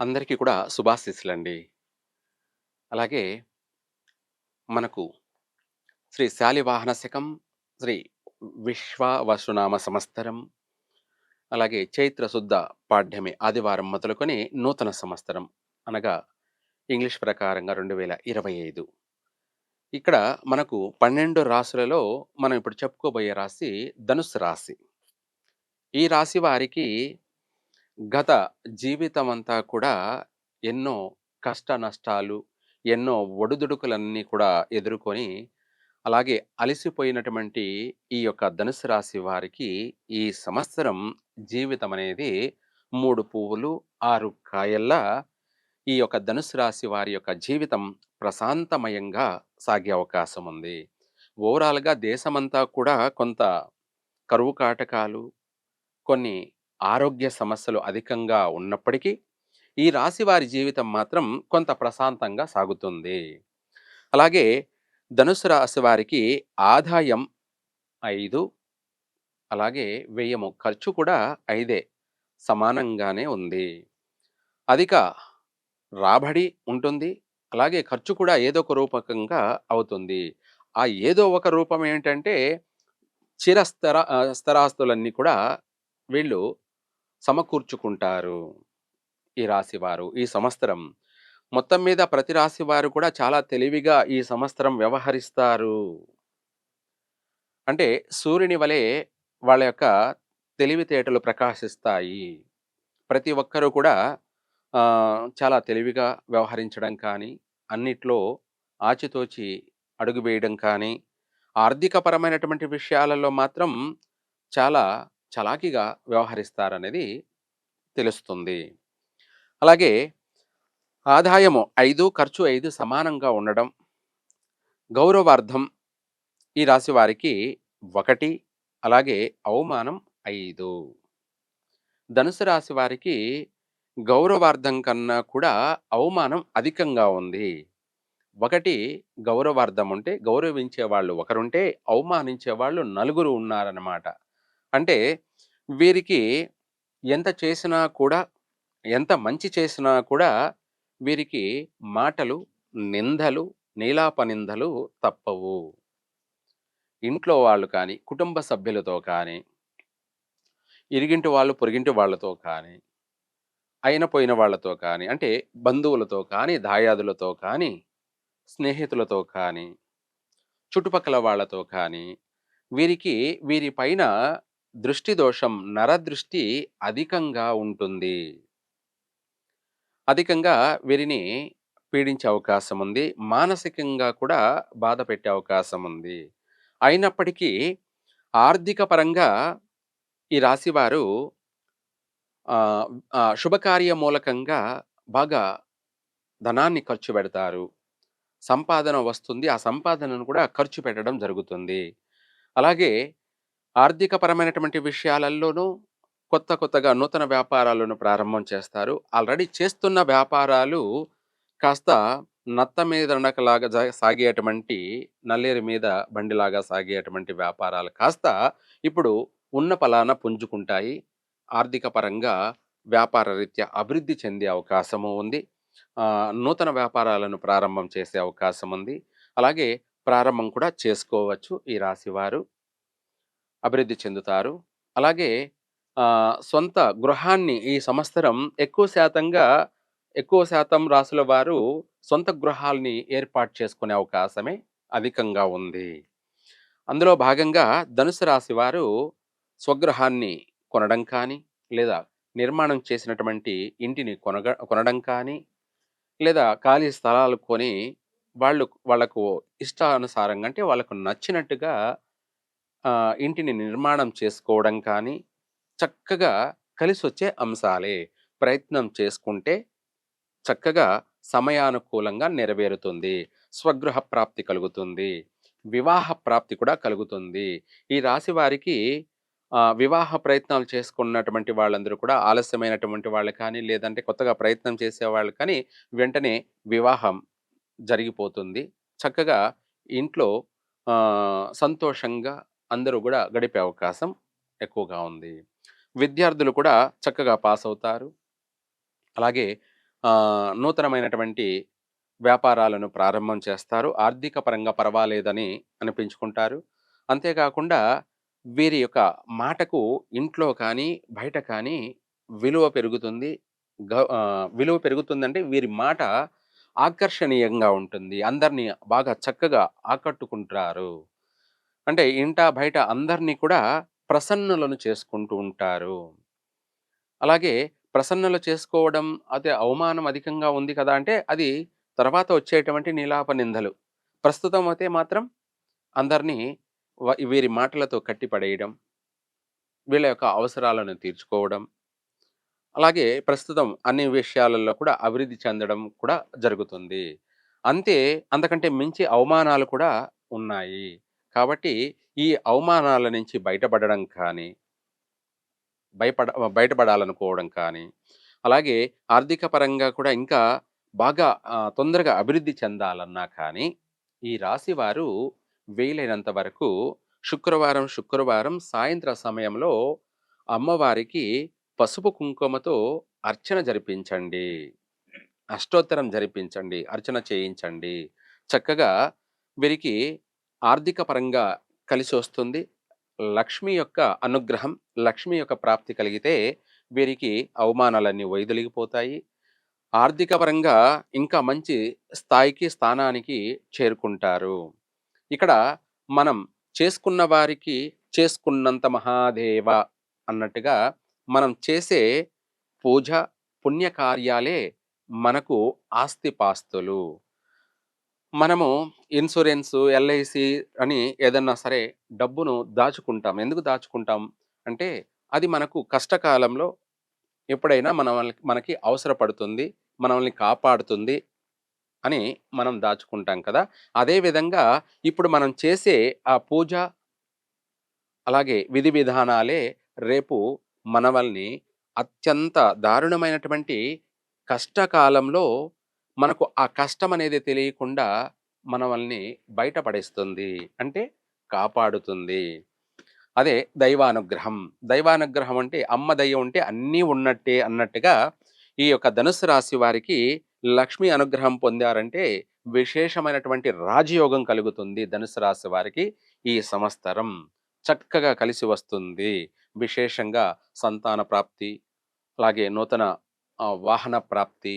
అందరికీ కూడా శుభాశీస్సులండి. అలాగే మనకు శ్రీ శాలివాహన శకం, శ్రీ విశ్వావసునామ సంవత్సరం, అలాగే చైత్ర శుద్ధ పాడ్యమి ఆదివారం మొదలుకొని నూతన సంవత్సరం అనగా ఇంగ్లీష్ ప్రకారంగా 2025. ఇక్కడ మనకు 12 రాసులలో మనం ఇప్పుడు చెప్పుకోబోయే రాశి ధనుస్సు రాశి. ఈ రాశి వారికి గత జీవితమంతా కూడా ఎన్నో కష్ట నష్టాలు, ఎన్నో ఒడుదుడుకులన్నీ కూడా ఎదుర్కొని, అలాగే అలసిపోయినటువంటి ఈ యొక్క ధనుసు రాశి వారికి ఈ సంవత్సరం జీవితం అనేది 3 పువ్వులు, 6 కాయల్లా ఈ యొక్క ధనుసు రాశి వారి యొక్క జీవితం ప్రశాంతమయంగా సాగే అవకాశం ఉంది. ఓవరాల్‌గా దేశమంతా కూడా కొంత కరువు కాటకాలు, కొన్ని ఆరోగ్య సమస్యలు అధికంగా ఉన్నప్పటికీ, ఈ రాశి వారి జీవితం మాత్రం కొంత ప్రశాంతంగా సాగుతుంది. అలాగే ధనుసు రాశి వారికి ఆదాయం ఐదు అలాగే వ్యయము ఖర్చు కూడా ఐదే సమానంగానే ఉంది. అధిక రాబడి ఉంటుంది. అలాగే ఖర్చు కూడా ఏదో ఒక రూపకంగా అవుతుంది. ఆ ఏదో ఒక రూపం ఏంటంటే చిరస్థర స్థిరాస్తులన్నీ కూడా వీళ్ళు సమకూర్చుకుంటారు. ఈ రాశివారు ఈ సంవత్సరం. మొత్తం మీద ప్రతి రాశి వారు కూడా చాలా తెలివిగా ఈ సంవత్సరం వ్యవహరిస్తారు. అంటే సూర్యుని వలె వాళ్ళ యొక్క తెలివితేటలు ప్రకాశిస్తాయి. ప్రతి ఒక్కరూ కూడా చాలా తెలివిగా వ్యవహరించడం కానీ, అన్నిట్లో ఆచితోచి అడుగు వేయడం కానీ, ఆర్థికపరమైనటువంటి విషయాలలో మాత్రం చాలా చలాకీగా వ్యవహరిస్తారనేది తెలుస్తుంది. అలాగే ఆదాయము ఐదు ఖర్చు ఐదు సమానంగా ఉండడం. గౌరవార్థం ఈ రాశి వారికి ఒకటి అలాగే అవమానం ఐదు ధనుసు రాశి వారికి గౌరవార్థం కన్నా కూడా అవమానం అధికంగా ఉంది. ఒకటి గౌరవార్థం ఉంటే గౌరవించే వాళ్ళు ఒకరుంటే, అవమానించే వాళ్ళు నలుగురు ఉన్నారన్నమాట. అంటే వీరికి ఎంత చేసినా కూడా, ఎంత మంచి చేసినా కూడా వీరికి మాటలు, నిందలు, నీలాపనిందలు తప్పవు. ఇంట్లో వాళ్ళు కానీ, కుటుంబ సభ్యులతో కానీ, ఇరిగింటి వాళ్ళు, పొరిగింటి వాళ్ళతో కానీ, అయిన పోయిన వాళ్ళతో కానీ, అంటే బంధువులతో కానీ, దాయాదులతో కానీ, స్నేహితులతో కానీ, చుట్టుపక్కల వాళ్ళతో కానీ, వీరికి వీరి పైన దృష్టి దోషం, నరదృష్టి అధికంగా ఉంటుంది. అధికంగా వీరిని పీడించే అవకాశం ఉంది. మానసికంగా కూడా బాధ పెట్టే అవకాశం ఉంది. అయినప్పటికీ ఆర్థిక పరంగా ఈ రాశివారు శుభకార్య మూలకంగా బాగా ధనాన్ని ఖర్చు పెడతారు. సంపాదన వస్తుంది. ఆ సంపాదనను కూడా ఖర్చు పెట్టడం జరుగుతుంది. అలాగే ఆర్థికపరమైనటువంటి విషయాలల్లోనూ కొత్త కొత్తగా నూతన వ్యాపారాలను ప్రారంభం చేస్తారు. ఆల్రెడీ చేస్తున్న వ్యాపారాలు కాస్త నత్త మీద నడకలాగా సాగేటువంటి నల్లేరు మీద బండిలాగా సాగేటువంటి వ్యాపారాలు కాస్త ఇప్పుడు ఉన్న పలాన పుంజుకుంటాయి. ఆర్థిక పరంగా వ్యాపార రీత్యా అభివృద్ధి చెందే అవకాశము ఉంది. నూతన వ్యాపారాలను ప్రారంభం చేసే అవకాశం ఉంది. అలాగే ప్రారంభం కూడా చేసుకోవచ్చు ఈ రాశివారు అభివృద్ధి చెందుతారు. అలాగే సొంత గృహాన్ని ఈ సంవత్సరం ఎక్కువ శాతంగా ఎక్కువ శాతం రాసుల వారు సొంత గృహాల్ని ఏర్పాటు చేసుకునే అవకాశమే అధికంగా ఉంది. అందులో భాగంగా ధనుసు రాశి వారు స్వగృహాన్ని కొనడం కానీ, లేదా నిర్మాణం చేసినటువంటి ఇంటిని కొనగ కొనడం కానీ, లేదా ఖాళీ స్థలాలు కొని వాళ్ళు వాళ్ళకు ఇష్టానుసారంగా అంటే వాళ్ళకు నచ్చినట్టుగా ఇంటిని నిర్మాణం చేసుకోవడం కానీ, చక్కగా కలిసి వచ్చే అంశాలే. ప్రయత్నం చేసుకుంటే చక్కగా సమయానుకూలంగా నెరవేరుతుంది. స్వగృహ ప్రాప్తి కలుగుతుంది. వివాహ ప్రాప్తి కూడా కలుగుతుంది. ఈ రాశి వారికి వివాహ ప్రయత్నాలు చేసుకున్నటువంటి వాళ్ళందరూ కూడా ఆలస్యమైనటువంటి వాళ్ళు కానీ, లేదంటే కొత్తగా ప్రయత్నం చేసేవాళ్ళు కానీ, వెంటనే వివాహం జరిగిపోతుంది. చక్కగా ఇంట్లో సంతోషంగా అందరూ కూడా గడిపే అవకాశం ఎక్కువగా ఉంది. విద్యార్థులు కూడా చక్కగా పాస్ అవుతారు అలాగే నూతనమైనటువంటి వ్యాపారాలను ప్రారంభం చేస్తారు. ఆర్థిక పరంగా పర్వాలేదని అనిపించుకుంటారు. అంతేకాకుండా వీరి యొక్క మాటకు ఇంట్లో కానీ, బయట కానీ విలువ పెరుగుతుంది. గ విలువ పెరుగుతుందంటే వీరి మాట ఆకర్షణీయంగా ఉంటుంది. అందరిని బాగా చక్కగా ఆకట్టుకుంటారు. అంటే ఇంట బయట అందరినీ కూడా ప్రసన్నులను చేసుకుంటూ ఉంటారు. అలాగే ప్రసన్నలు చేసుకోవడం అదే అవమానం అధికంగా ఉంది కదా! అంటే అది తర్వాత వచ్చేటువంటి నీలాప నిందలు. ప్రస్తుతం అయితే మాత్రం అందరినీ వీరి మాటలతో కట్టిపడేయడం, వీళ్ళ యొక్క అవసరాలను తీర్చుకోవడం, అలాగే ప్రస్తుతం అన్ని విషయాలలో కూడా అభివృద్ధి చెందడం కూడా జరుగుతుంది. అంతే అంతకంటే మించి అవమానాలు కూడా ఉన్నాయి. కాబట్టి ఈ అవమానాల నుంచి బయటపడడం కానీ భయపడ బయటపడాలనుకోవడం కానీ, అలాగే ఆర్థిక పరంగా కూడా ఇంకా బాగా తొందరగా అభివృద్ధి చెందాలన్నా కానీ, ఈ రాశి వారు వీలైనంత వరకు శుక్రవారం, శుక్రవారం సాయంత్ర సమయంలో అమ్మవారికి పసుపు కుంకుమతో అర్చన జరిపించండి. అష్టోత్తరం జరిపించండి. అర్చన చేయించండి. చక్కగా వీరికి ఆర్థిక పరంగా కలిసొస్తుంది. లక్ష్మి యొక్క అనుగ్రహం, లక్ష్మి యొక్క ప్రాప్తి కలిగితే వీరికి అవమానాలన్నీ వైదొలిగిపోతాయి. ఆర్థిక పరంగా ఇంకా మంచి స్థాయికి, స్థానానికి చేరుకుంటారు. ఇక్కడ మనం చేసుకున్న వారికి చేసుకున్నంత మహాదేవ అన్నట్టుగా మనం చేసే పూజ, పుణ్యకార్యాలే మనకు ఆస్తిపాస్తులు. మనము ఇన్సూరెన్సు, ఎల్ఐసి అని ఏదన్నా సరే డబ్బును దాచుకుంటాం. ఎందుకు దాచుకుంటాం? అంటే అది మనకు కష్టకాలంలో ఎప్పుడైనా మన మనకి అవసరపడుతుంది. మనల్ని కాపాడుతుంది అని మనం దాచుకుంటాం కదా! అదేవిధంగా ఇప్పుడు మనం చేసే ఆ పూజ, అలాగే విధి విధానాలే రేపు మనవల్ని అత్యంత దారుణమైనటువంటి కష్టకాలంలో మనకు ఆ కష్టం అనేది తెలియకుండా మనల్ని బయటపడేస్తుంది అంటే కాపాడుతుంది. అదే దైవానుగ్రహం. దైవానుగ్రహం అంటే అమ్మ దయ ఉంటే అన్నీ ఉన్నట్టే అన్నట్టుగా ఈ యొక్క ధనుస్సు రాశి వారికి లక్ష్మి అనుగ్రహం పొందారంటే విశేషమైనటువంటి రాజయోగం కలుగుతుంది ధనుసు రాశి వారికి ఈ సంవత్సరం. చక్కగా కలిసి వస్తుంది. విశేషంగా సంతాన ప్రాప్తి, అలాగే నూతన వాహన ప్రాప్తి,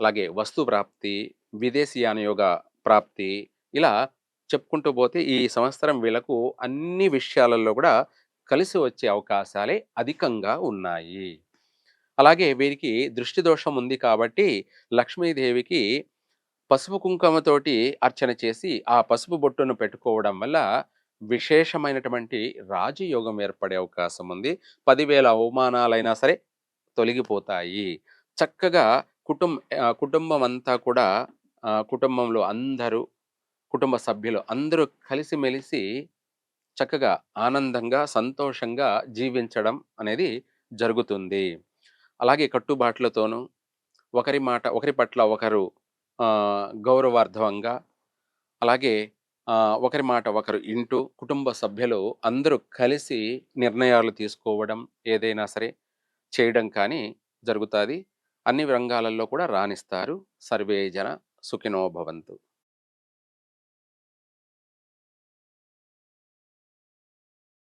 అలాగే వస్తు ప్రాప్తి, విదేశీయానయోగ ప్రాప్తి ఇలా చెప్పుకుంటూ పోతే ఈ సంవత్సరం వీళ్ళకు అన్ని విషయాలలో కూడా కలిసి వచ్చే అవకాశాలే అధికంగా ఉన్నాయి. అలాగే వీరికి దృష్టి దోషం ఉంది కాబట్టి లక్ష్మీదేవికి పసుపు కుంకుమతోటి అర్చన చేసి ఆ పసుపు బొట్టును పెట్టుకోవడం వల్ల విశేషమైనటువంటి రాజయోగం ఏర్పడే అవకాశం ఉంది. పదివేల అవమానాలైనా సరే తొలగిపోతాయి. చక్కగా కుటుంబ కుటుంబం అంతా కూడా కుటుంబంలో అందరూ, కుటుంబ సభ్యులు అందరూ కలిసిమెలిసి చక్కగా ఆనందంగా, సంతోషంగా జీవించడం అనేది జరుగుతుంది. అలాగే కట్టుబాట్లతోనూ, ఒకరి మాట ఒకరి పట్ల ఒకరు గౌరవార్థవంగా, అలాగే ఒకరి మాట ఒకరు ఇంటూ, కుటుంబ సభ్యులు అందరూ కలిసి నిర్ణయాలు తీసుకోవడం, ఏదైనా సరే చేయడం కానీ జరుగుతుంది అన్ని రంగాలలో కూడా రాణిస్తారు. సర్వే జన